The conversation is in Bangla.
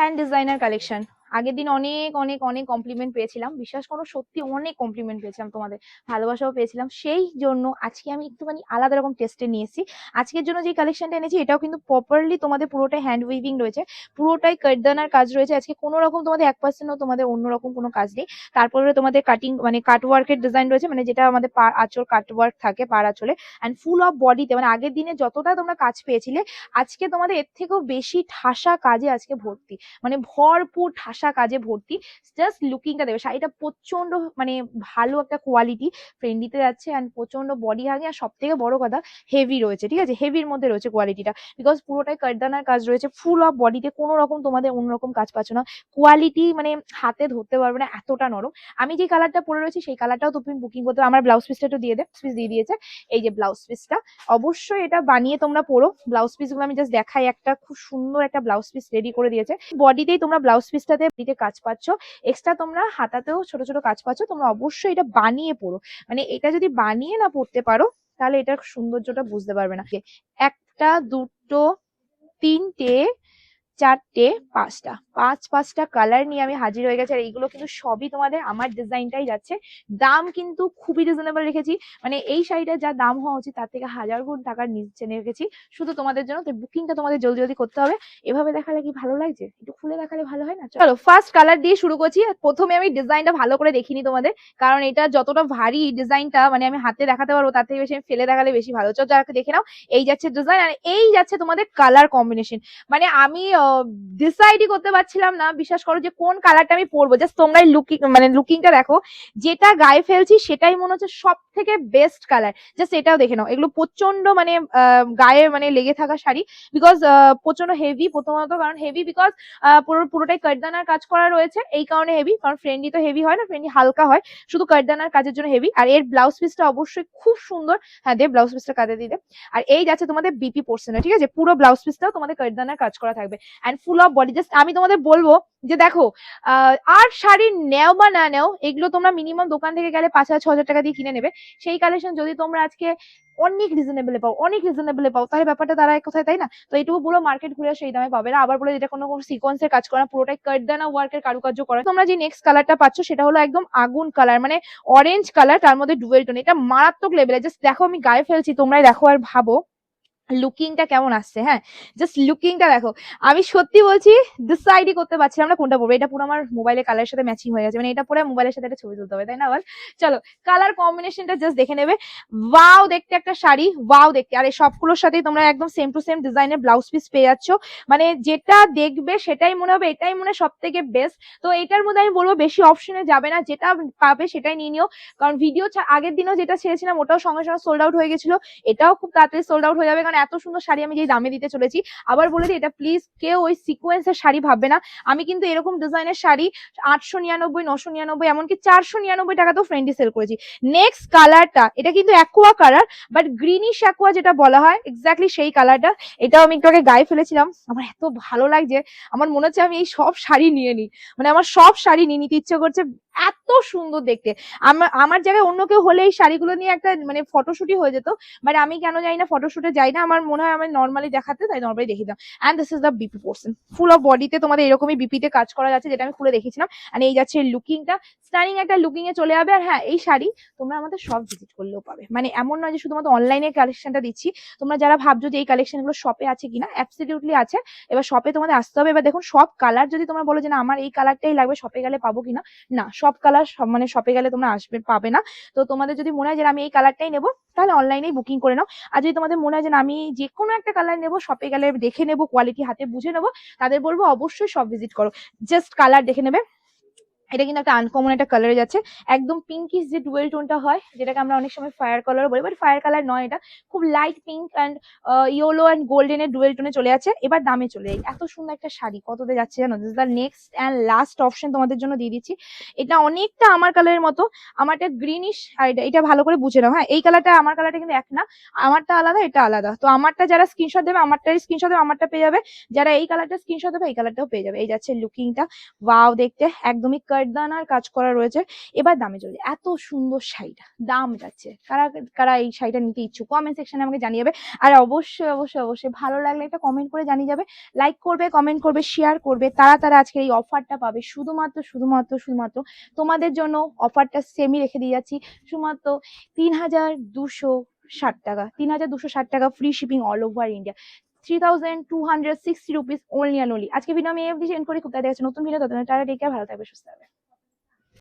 হ্যান্ড ডিজাইনার কালেকশন আগের দিন অনেক অনেক অনেক কমপ্লিমেন্ট পেয়েছিলাম। বিশ্বাস করো, সত্যি অনেক কমপ্লিমেন্ট পেয়েছিলাম তোমাদের। ভালোবাসাও পেয়েছিলাম। সেই জন্য আজকে আমি একটুখানি আলাদা রকম টেস্টে নিয়ে এসেছি। আজকের জন্য যে কালেকশনটা এনেছি, এটাও কিন্তু প্রপারলি তোমাদের পুরোটাই হ্যান্ড উইভিং রয়েছে। পুরোটাই কাটদানার কাজ রয়েছে। আজকে কোনো রকম তোমাদের এক পার্সেন্টও তোমাদের অন্যরকম কোনো কাজ নেই। তারপরে তোমাদের কাটিং মানে কাট ওয়ার্কের ডিজাইন রয়েছে মানে যেটা আমাদের পা আঁচল কাট ওয়ার্ক থাকে পার আঁচলে। অ্যান্ড ফুল অফ বডিতে মানে আগের দিনে যতটা তোমরা কাজ পেয়েছিলে, আজকে তোমাদের এর থেকেও বেশি ঠাসা কাজে আজকে ভর্তি। মানে ভরপুর ঠাসা কাজে ভর্তি জাস্ট লুকিংটা দেবে। শাড়িটা প্রচণ্ড মানে ভালো একটা কোয়ালিটি ফ্রেন্ডিতে যাচ্ছে অ্যান্ড প্রচণ্ড বডি হাগে আর সব থেকে বড় কথা হেভি রয়েছে, ঠিক আছে? হেভির মধ্যে রয়েছে কোয়ালিটিটা বিকজ পুরোটাই কাটদানার কাজ রয়েছে ফুল অফ বডিতে কোনো রকম তোমাদের অন্যরকম কাজ পাচ্ছ না। কোয়ালিটি মানে হাতে ধরতে পারবে না, এতটা নরম। আমি যে কালারটা পরে রয়েছি, সেই কালারটাও তুমি বুকিং করতে, আমার ব্লাউজ পিসটা একটু দিয়ে দে পিস দিয়ে দিয়েছে। এই যে ব্লাউজ পিসটা অবশ্যই এটা বানিয়ে তোমরা পরো। ব্লাউজ পিসগুলো আমি জাস্ট দেখাই, একটা খুব সুন্দর একটা ব্লাউজ পিস রেডি করে দিয়েছে। বডিতেই তোমরা ব্লাউজ পিসটাতে দিতে কাজ পাচ্ছ এক্সট্রা তোমরা হাতাতেও ছোট ছোট কাজ পাচ্ছ, তোমরা অবশ্যই এটা বানিয়ে পড়ো। মানে এটা যদি বানিয়ে না পড়তে পারো, তাহলে এটার সৌন্দর্যটা বুঝতে পারবে না। একটা, দুটো, তিনটে চারটে পাঁচটা। পাঁচ, পাঁচটা কালার নিয়ে আমি হাজির হয়ে গেছি, আর এইগুলো কিন্তু সবই তোমাদের আমার ডিজাইনটাই যাচ্ছে। দাম কিন্তু খুবই রিজনেবল রেখেছি। মানে এই শাড়িটার যা দাম হওয়া উচিত, তার থেকে হাজার গুণ টাকার নিচে রেখেছি। শুধু তোমাদের জন্য, তো বুকিংটা তোমাদের জলদি জলদি করতে হবে। এভাবে দেখালে কি ভালো লাগছে? একটু খুলে দেখালে ভালো হয় না? চলো ফার্স্ট কালার দিয়ে শুরু করছি। প্রথমে আমি ডিজাইনটা ভালো করে দেখিনি তোমাদের, কারণ এটা যতটা ভারী ডিজাইনটা মানে আমি হাতে দেখাতে পারব, তার থেকে বেশি ফেলে দেখালে বেশি ভালো। চলো, যাকে, দেখে নাও। এই যাচ্ছে ডিজাইন আর এই যাচ্ছে তোমাদের কালার কম্বিনেশন মানে আমি ডিসাইডই করতে পারছিলাম না। বিশ্বাস করো যে কোন কালারটা আমি পরবো। জাস্ট তোমরাই লুকিং মানে লুকিংটা দেখো। যেটা গায়ে ফেলছি, সেটাই মনে হচ্ছে সব থেকে বেস্ট কালার জাস্ট এটাও দেখে নাও। এগুলো প্রচণ্ড মানে গায়ে মানে লেগে থাকা শাড়ি। বিকজ প্রচণ্ড হেভি প্রথমত কারণ হেভি বিকজ পুরো, পুরোটাই কাটদানার কাজ করা রয়েছে। এই কারণে হেভি কারণ ফ্রেন্ডি তো হেভি হয় না ফ্রেন্ডি হালকা হয়। শুধু কাটদানার কাজের জন্য হেভি আর এর ব্লাউজ পিসটা অবশ্যই খুব সুন্দর। হ্যাঁ দে ব্লাউজ পিসটা কাটে দিয়ে দে। আর এই যাচ্ছে তোমাদের বিপি পোর্শনে ঠিক আছে? পুরো ব্লাউজ পিসটাও তোমাদের কাটদানার কাজ করা থাকবে। And full of body just আমি তোমাদের বলব যে দেখো আর শাড়ি নেও বা না নেও, এগুলো তোমরা মিনিমাম দোকান থেকে গেলে পাঁচ হাজার, ছ হাজার টাকা দিয়ে কিনে নেবে। সেই কালেকশন যদি তোমরা আজকে অনেক রিজনেবলে পাও, অনেক রিজনেবলে পাও, তাহলে ব্যাপারটা দাঁড়ায় কোথায়, তাই না? তো এইটুকু পুরো মার্কেট ঘুরে সেই দামে পাবে না। আবার বলে এটা কোনো সিকোয়েন্সের কাজ করে পুরোটাই কাটদানা ওয়ার্কের কারুকার্য করে। তোমরা যে নেক্সট কালারটা পাচ্ছ, সেটা হলো একদম আগুন কালার মানে অরেঞ্জ কালার তার মধ্যে ডুয়েল টোন এটা মারাত্মক লেভেলে জাস্ট দেখো আমি গায়ে ফেলছি, তোমরাই দেখো আর ভাবো। লুকিংটা কেমন আসছে হ্যাঁ? জাস্ট লুকিংটা দেখো, আমি সত্যি বলছি ডিসাইডই করতে পারছিলাম না কোনটা পরবো। এটা পুরো আমার মোবাইলের কালারের সাথে ম্যাচিং হয়ে গেছে মানে এটা পরে মোবাইলের সাথে একটা ছবি তুলতে হবে, তাই না, বল? চলো কালার কম্বিনেশনটা জাস্ট দেখে নেবে। ওয়াও দেখতে একটা শাড়ি ওয়াও দেখতে, আর এই সবগুলোর সাথেই তোমরা একদম সেম টু সেম ডিজাইনের ব্লাউজ পিস পেয়ে যাচ্ছ। মানে যেটা দেখবে সেটাই মনে হবে, এটাই মনে সব থেকে বেস্ট তো এটার মধ্যে আমি বলব বেশি অপশনে যাবে না, যেটা পাবে সেটাই নিয়ে নিও। কারণ ভিডিও আগের দিনও যেটা ছেড়েছিলাম, ওটাও সঙ্গে সঙ্গে সোল্ড আউট হয়ে গেছিল। এটাও খুব তাড়াতাড়ি সোল্ড আউট হয়ে যাবে, কারণ এত সুন্দর শাড়ি আমি যেই দামে দিতে চলেছি, আবার বলে দিই এটা প্লিজ কেউ ওই সিকোয়েন্সের শাড়ি ভাববে না। আমি কিন্তু এরকম ডিজাইনের শাড়ি আটশো নিরানব্বই, নশো নিরানব্বই, এমনকি চারশো নিরানব্বই টাকাতেও ফ্রেন্ডি সেল করেছি। নেক্সট কালারটা এটা কিন্তু aqua colour but greenish aqua যেটা বলা হয় এক্স্যাক্টলি সেই কালারটা এটাও আমি একটু আগে গায়ে ফেলেছিলাম। আমার এত ভালো লাগছে, আমার মনে হচ্ছে আমি এই সব শাড়ি নিয়ে নিই। মানে আমার সব শাড়ি নিয়ে নিতে ইচ্ছে করছে এত সুন্দর দেখতে। আমার আমার জায়গায় অন্য কেউ হলে এই শাড়িগুলো নিয়ে একটা মানে ফটোশুটই হয়ে যেত। বাট আমি কেন যাই না ফটোশুটে যাই না। আমার মনে হয় আমি নর্মালি দেখাতে, তাই নর্মালি দেখি দাম and this is the BP portion full of বডিতে তোমাদের এরকমই বিপিতে কাজ করা যাচ্ছে, যেটা আমি খুলে দেখেছিলাম। আর এই যাচ্ছে লুকিংটা স্টানিং একটা লুকিং এ চলে যাবে। আর হ্যাঁ এই শাড়ি তোমরা আমাদের সব ভিজিট করলেও পাবে। মানে এমন নয় যে শুধুমাত্র অনলাইনে কালেকশনটা দিচ্ছি। তোমরা যারা ভাবছ যে এই কালেকশনগুলো শপে আছে কিনা অ্যাবসলিউটলি আছে। এবার শপে তোমাদের আসতে হবে। এবার দেখুন সব কালার যদি তোমরা বলো যে না, আমার এই কালারটাই লাগবে শপে গেলে পাবো কিনা? না সব কালার মানে শপে গেলে তোমরা আসবে, পাবে না। তো তোমাদের যদি মনে হয় যে আমি এই কালারটাই নেব, তাহলে অনলাইনেই বুকিং করে নাও। আর যদি তোমাদের মনে হয় যে আমি যে কোনো একটা কালার নেব শপে গেলে দেখে নেব কোয়ালিটি হাতে বুঝে নেব, তাদের বলব অবশ্যই সব ভিজিট করো। জাস্ট কালার দেখে নেবে। এটা কিন্তু একটা আনকমন একটা কালারে যাচ্ছে। একদম পিঙ্কিশ যে ডুয়েল টোনটা হয়, যেটাকে আমরা অনেক সময় ফায়ার কালার বলি বাট ফায়ার কালার নয় এটা। খুব light pink and yellow and golden এর ডুয়েল টোনে চলে যাচ্ছে। এবার দামে চলে যাই। এত সুন্দর একটা শাড়ি, কততে যাচ্ছে জানো? This the next and last option তোমাদের জন্য দিয়ে দিচ্ছি। এটা অনেকটা আমার কালারের মতো। আমারটা গ্রিনিশ আর এটা ভালো করে বুঝে নাও। হ্যাঁ এই কালারটা আমার কালারটা কিন্তু এক না। আমারটা আলাদা, এটা আলাদা। তো আমারটা যারা স্ক্রিনশট দেবে আমারটার স্ক্রিনশট দেবে, আমারটা পেয়ে যাবে। যারা এই কালারটা স্ক্রিনশট দেবে, এই কালারটাও পেয়ে যাবে। এই যাচ্ছে লুকিংটা ওয়াও দেখতে। একদমই গার্দানার কাজ করা রয়েছে। এবার দামে চলে এত সুন্দর শাড়িটা। দাম যাচ্ছে। কারা কারা এই শাড়িটা নিতে ইচ্ছুক কমেন্ট সেকশনে আমাকে জানিয়ে যাবে। আর অবশ্যই অবশ্যই অবশ্যই ভালো লাগলে একটা কমেন্ট করে জানিয়ে যাবে। লাইক করবে কমেন্ট করবে শেয়ার করবে। তারা তারা আজকে এই অফারটা পাবে। শুধুমাত্র শুধুমাত্র শুধুমাত্র তোমাদের জন্য অফারটা সেমই রেখে দিয়ে যাচ্ছি। শুধুমাত্র তিন হাজার দুশো ষাট টাকা, তিন হাজার দুশো ষাট টাকা free shipping all over India three thousand two hundred sixty rupees and only আজকে ভিডিও আমি এফডি সেন্ড করি, খুব তাদের নতুন ভিডিও তাদের টাটা টেক ভালো থাকবে, সুস্থ থাকবে।